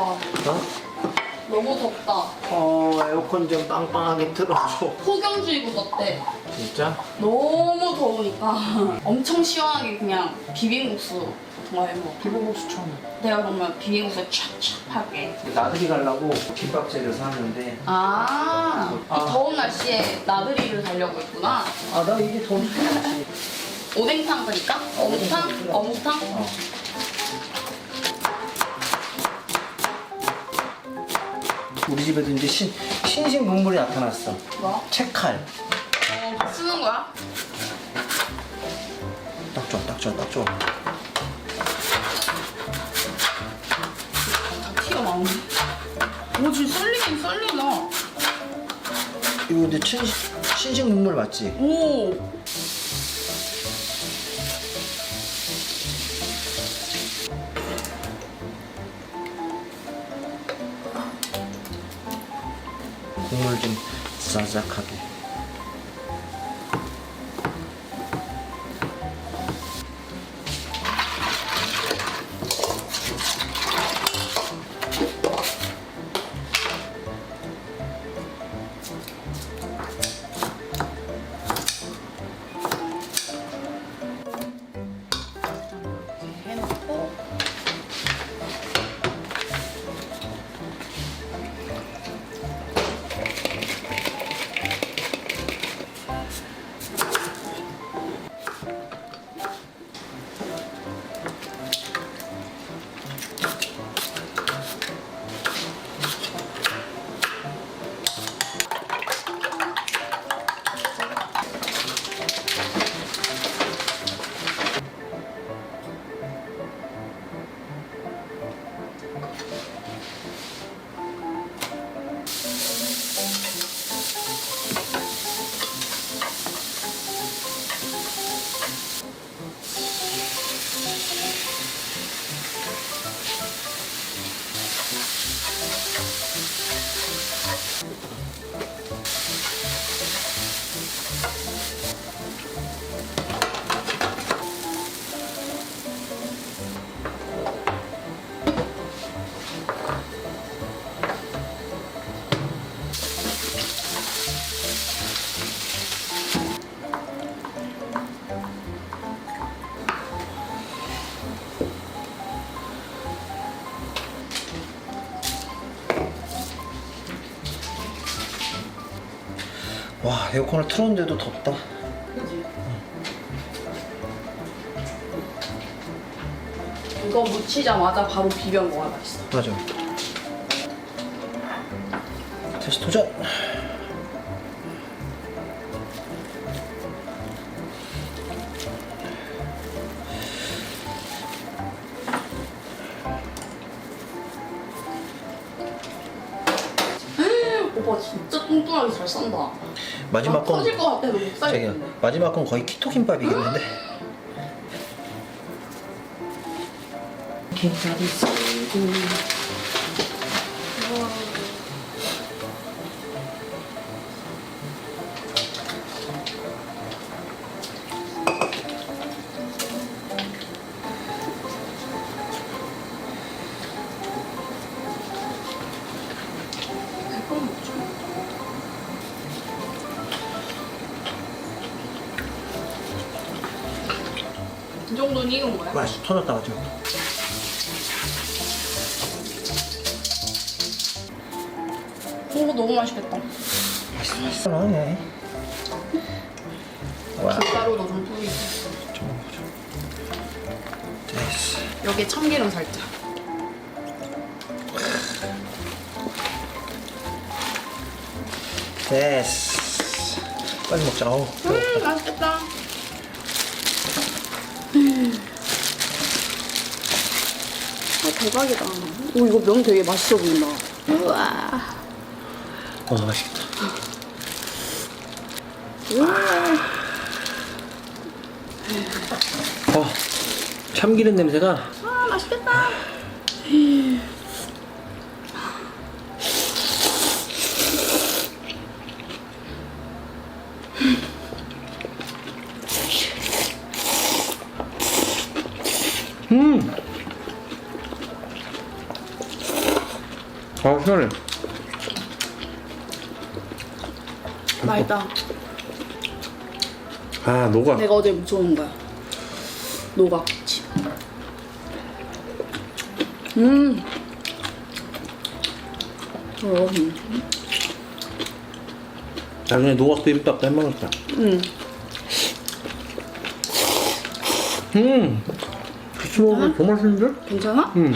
어? 너무 덥다. 어 에어컨 좀 빵빵하게 틀어줘 폭염주의보 같대. 진짜? 너무 더우니까 엄청 시원하게 그냥 비빔국수 더 해먹어. 비빔국수 처음 내가 그러면 비빔국수 촥촥 할게. 나들이 가려고 김밥 재료 사는데 아, 이 아. 더운 날씨에 나들이를 가려고 했구나. 아 나 이게 더 좋지 오뎅탕 그니까? 어묵탕? 어묵탕? 어. 우리 집에도 이제 신, 신식 문물이 나타났어 뭐? 채칼 어, 밥 쓰는 거야? 딱 좋아 딱 좋아 딱 좋아 다 티가 나오네. 오, 지금 썰리긴 썰리나. 이거 근데 신식, 신식 문물 맞지? 오. 국물 좀 이렇게 와 에어컨을 틀었는데도 덥다 그지? 이거 묻히자마자 바로 비벼 먹어야 맛있어. 맞아 다시 도전 오빠 진짜 뚱뚱하게 잘 싼다. 마지막 아, 건 터질 것 같아서 못 살겠는데. 마지막 건 거의 키토 김밥이겠는데 김밥이 쓰고. 정도는 익은 거야? 맛있어 터졌다 맞아 이거 너무 맛있겠다. 맛있어 맛있어 나네 와 김가루도 좀 뿌리고. 좀 먹어보자 됐어 여기에 참기름 살짝. 됐어 빨리 먹자 어우 음, 맛있겠다. 아, 대박이다. 오, 이거 면 되게 맛있어 보인다. 우와. 어 맛있겠다 어 참기름 냄새가 아, 맛있겠다. 음 아 시원해 맛있다. 아 녹아 내가 어제 묻혀놓은 거야. 노각김치. 음. 어, 음. 나중에 노각 비빔밥 해먹었다 음. 음 같이 먹으면 더 맛있는데? 괜찮아? 음.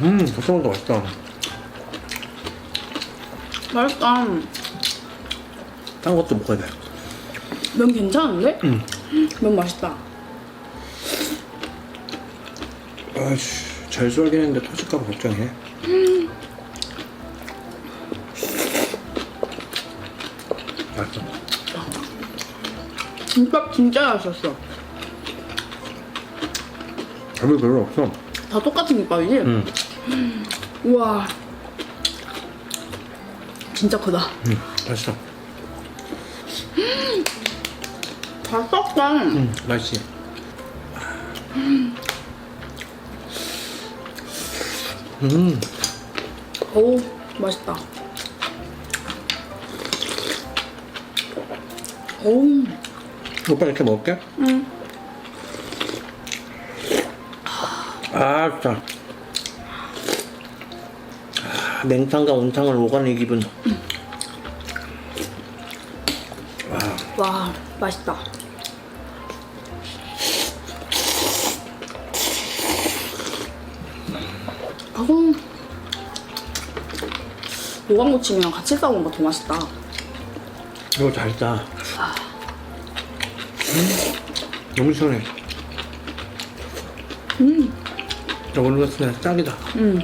음, 같이 먹으니까 맛있다. 맛있다. 딴 것도 먹어야 돼. 면 괜찮은데? 음. 면 맛있다. 아이씨, 잘 쏠긴 했는데 터질까봐 걱정해. 김밥 진짜 맛있었어. 밥이 별로 없어. 다 똑같은 김밥이지? 응. 우와. 진짜 크다. 응, 맛있어. 다 썩다. 응, 맛있지. 음, 어우, 맛있다. 어우, 오빠 이렇게 먹을게. 응. 아, 진짜. 아, 냉탕과 온탕을 오가는 이 기분. 와, 맛있다. 아우, 노각무침이랑 같이 싸먹는 거 더 맛있다. 이거 잘 짜. 음, 너무 시원해. 음. 오늘 같은 날 짱이다. 음.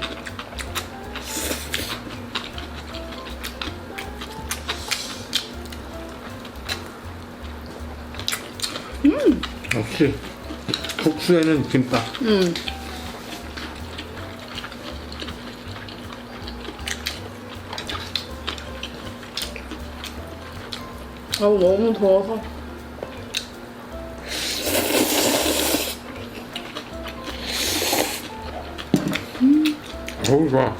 역시 국수에는 김밥. 음. 아우, 너무 더워서. 어우 좋아.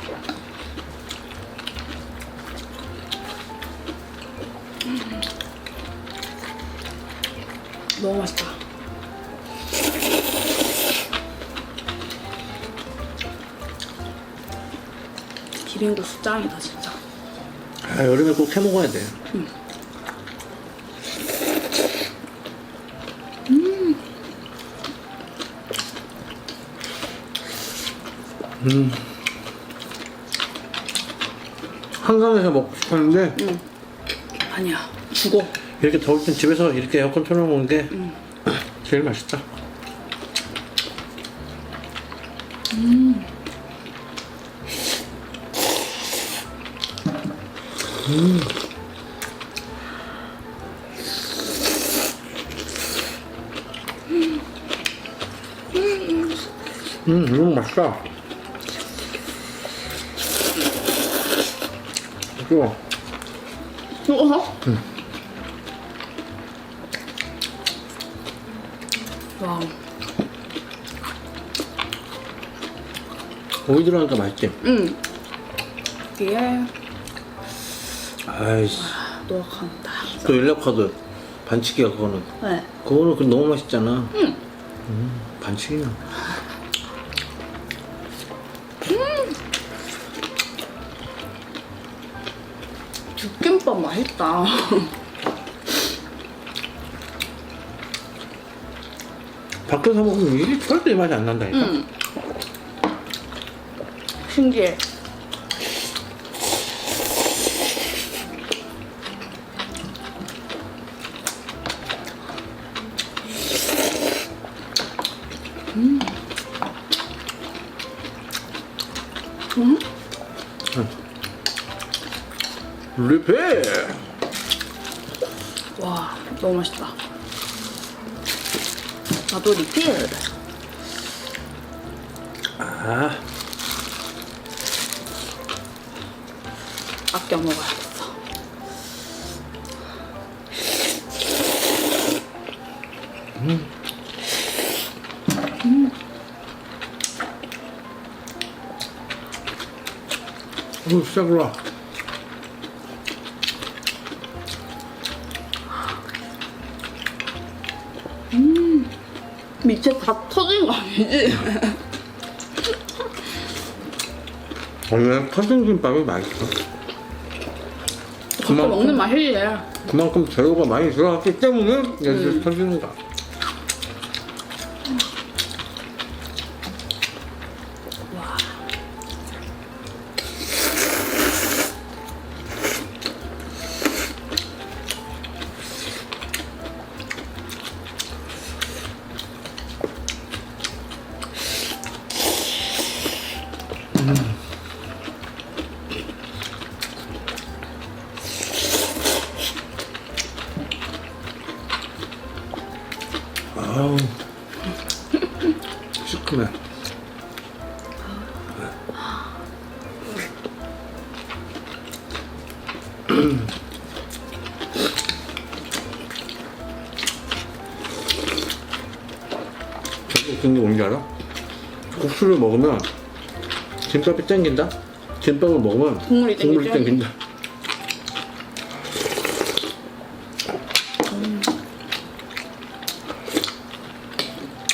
너무 맛있다. 비빔국수 짱이다, 진짜. 아, 여름에 꼭 해 먹어야 돼. 음. 한강에서 먹고 싶었는데 아니야, 죽어. 이렇게 더울 땐 집에서 이렇게 에어컨 틀어놓는 게 제일 맛있다. 음, 너무 맛있다. 좋아. 죽어서? 와, 오이 들어가니까 맛있지? 응. 이게 아이씨. 노악한다. 또 연락카드 반칙이야 그거는. 네. 그거는 그 너무 맛있잖아. 응. 반칙이야. 죽김밥 맛있다. 밖에서 먹으면 이게 절대 이 맛이 안 난다니까. 응. 신기해. 리필. 와, 너무 맛있다. 나도 리필. 아, 아껴 먹어야겠어. 오, 진짜 좋아. 밑에 다 터진 거 아니지? 원래 터진 김밥이 맛있어. 아까 먹는 맛이지. 그만큼 재료가 많이 들어갔기 때문에 이렇게 터지는 거야. 웃긴 게 뭔지 알아? 국수를 먹으면 김밥이 땡긴다? 김밥을 먹으면 국물이 국물이 땡기죠? 땡긴다.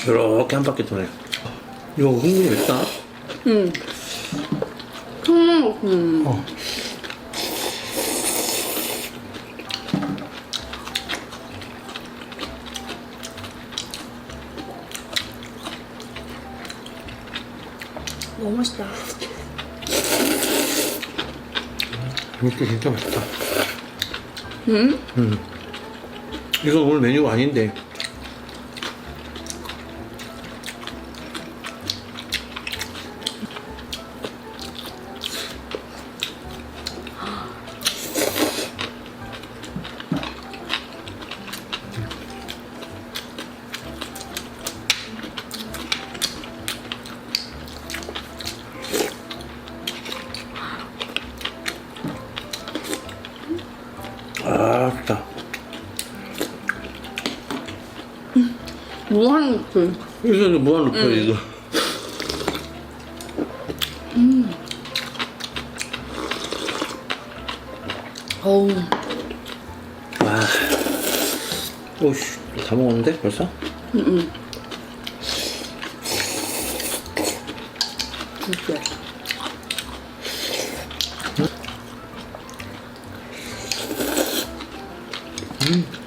이렇게 한 바퀴 도네. 이거 흥분이 맵다. 응. 청양 음. 어. 너무 맛있다. 이것도 진짜 맛있다. 응? 이건 오늘 메뉴가 아닌데. 무한 그 이거 무한 루프 이거. 어우 와. 오씨, 다 먹었는데 벌써? 진짜. 와우.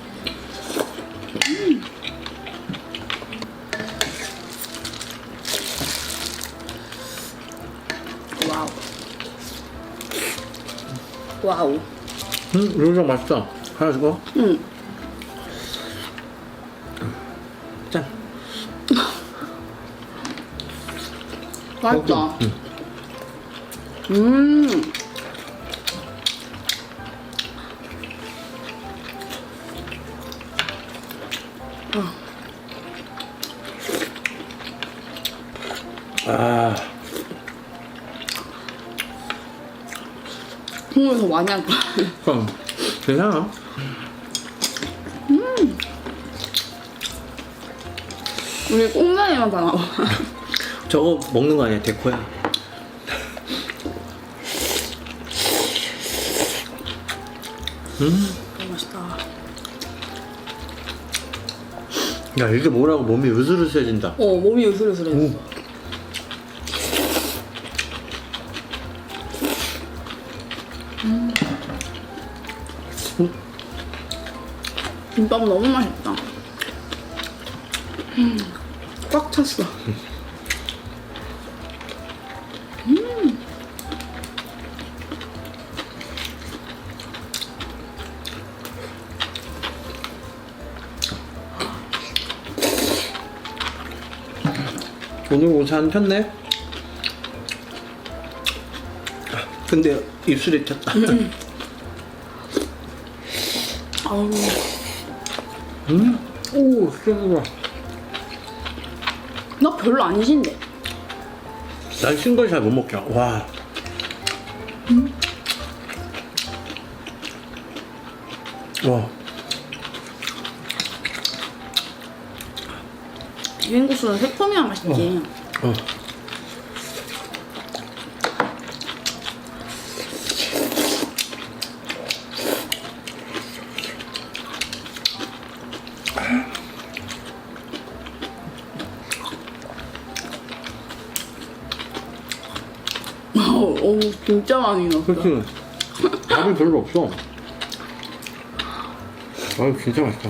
요정 맛있다. 하나 주고. 응. 짠. 맛있다. 응. 음. 아, 국물 더 많이 할 거야. 그럼 괜찮아. 우리 꽁다리만 다 나와. 저거 먹는 거 아니야, 데코야. 너무 맛있다. 야, 이게 뭐라고 몸이 으슬으슬해진다. 어, 몸이 으슬으슬해. 오. 김밥 너무 맛있다. 음, 꽉 찼어. 오늘 옷이 안 폈네? 근데 입술이 폈다. 아우, 음? 오, 진짜 나 별로 안 신데. 난 신 걸 잘 못 먹게. 와. 와. 비빔국수는 새콤이야 맛있지. 어. 진짜 많이 넣었어. 그렇지. 밥이 별로 없어. 아 진짜 맛있다.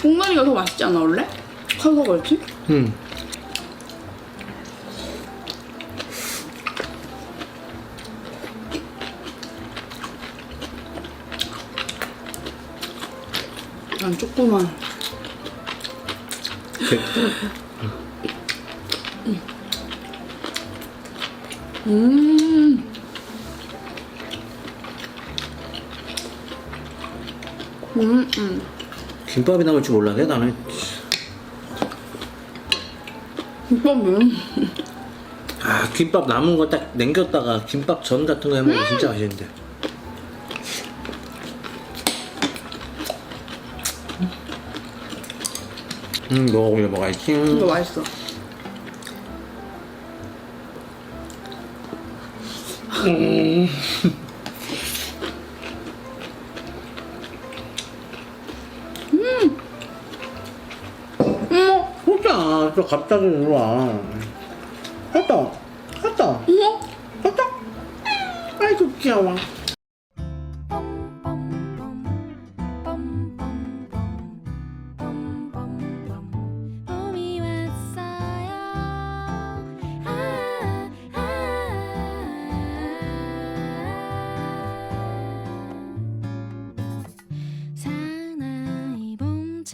공간이가 더 맛있지 않아 원래? 커서 그렇지? 응. 난 조그만. 음. 음, 음. 김밥이 나올 줄 몰랐네 나는. 김밥은 아 김밥 남은 거딱 남겼다가 김밥 전 같은 거 해먹으면 진짜 맛있는데. 음 먹어보려 먹어야지. 이거 맛있어. 어머, 보자 또 갑자기 들어와. 갔다 갔다 어머. 갔다. 아이고 귀여워.